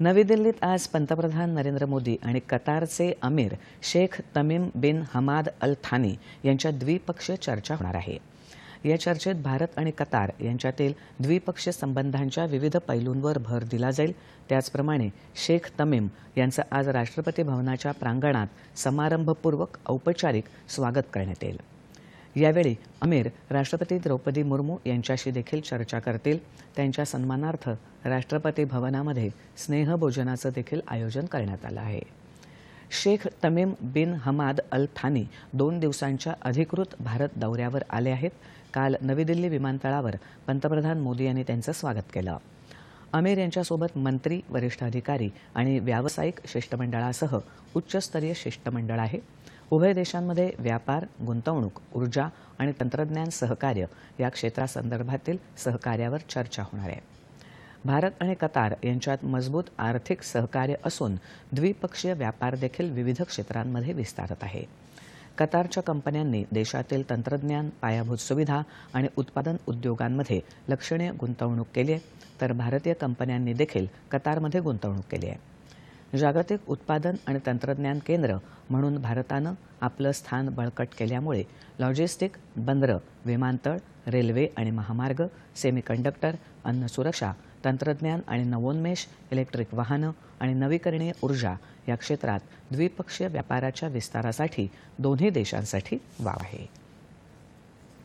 नवी दिल्लीत आज पंतप्रधान नरेंद्र मोदी आणि कतारचे अमीर शेख तमीम बिन हमाद अल थानी यांच्या द्विपक्षीय चर्चा होणार आहे. या चर्चेत भारत आणि कतार यांच्यातील द्विपक्षीय संबंधांच्या विविध पैलूंवर भर दिला जाईल. त्याचप्रमाणे शेख तमीम यांचं आज राष्ट्रपती भवनाच्या प्रांगणात समारंभपूर्वक औपचारिक स्वागत करण्यात येईल. यावेळी अमीर राष्ट्रपती द्रौपदी मुर्मू यांच्याशी देखील चर्चा करतील. त्यांच्या सन्मानार्थ राष्ट्रपती भवनामध्ये स्नेहभोजनाचं देखील आयोजन करण्यात आलं आहे. शेख तमीम बिन हमाद अल थानी दोन दिवसांच्या अधिकृत भारत दौऱ्यावर आले आहेत. काल नवी दिल्ली विमानतळावर पंतप्रधान मोदी यांनी त्यांचं स्वागत केलं. अमीर यांच्यासोबत मंत्री वरिष्ठ अधिकारी आणि व्यावसायिक शिष्टमंडळासह उच्चस्तरीय शिष्टमंडळ आहे. उभय देशांमध्ये व्यापार गुंतवणूक ऊर्जा आणि तंत्रज्ञान सहकार्य या क्षेत्रासंदर्भातील सहकार्यावर चर्चा होणार आहे. भारत आणि कतार यांच्यात मजबूत आर्थिक सहकार्य असून द्विपक्षीय व्यापार देखील विविध क्षेत्रांमध्ये विस्तारत आहे. कतारच्या कंपन्यांनी देशातील तंत्रज्ञान पायाभूत सुविधा आणि उत्पादन उद्योगांमध्ये लक्षणीय गुंतवणूक केली आहे तर भारतीय कंपन्यांनी देखील कतारमध्ये गुंतवणूक केली आहे. जागतिक उत्पादन आणि तंत्रज्ञान केंद्र म्हणून भारतानं आपलं स्थान बळकट केल्यामुळे लॉजिस्टिक बंदरं विमानतळ रेल्वे आणि महामार्ग सेमीकंडक्टर अन्न सुरक्षा तंत्रज्ञान आणि नवोन्मेष इलेक्ट्रिक वाहनं आणि नवीकरणीय ऊर्जा या क्षेत्रात द्विपक्षीय व्यापाराच्या विस्तारासाठी दोन्ही देशांसाठी वाव आहे.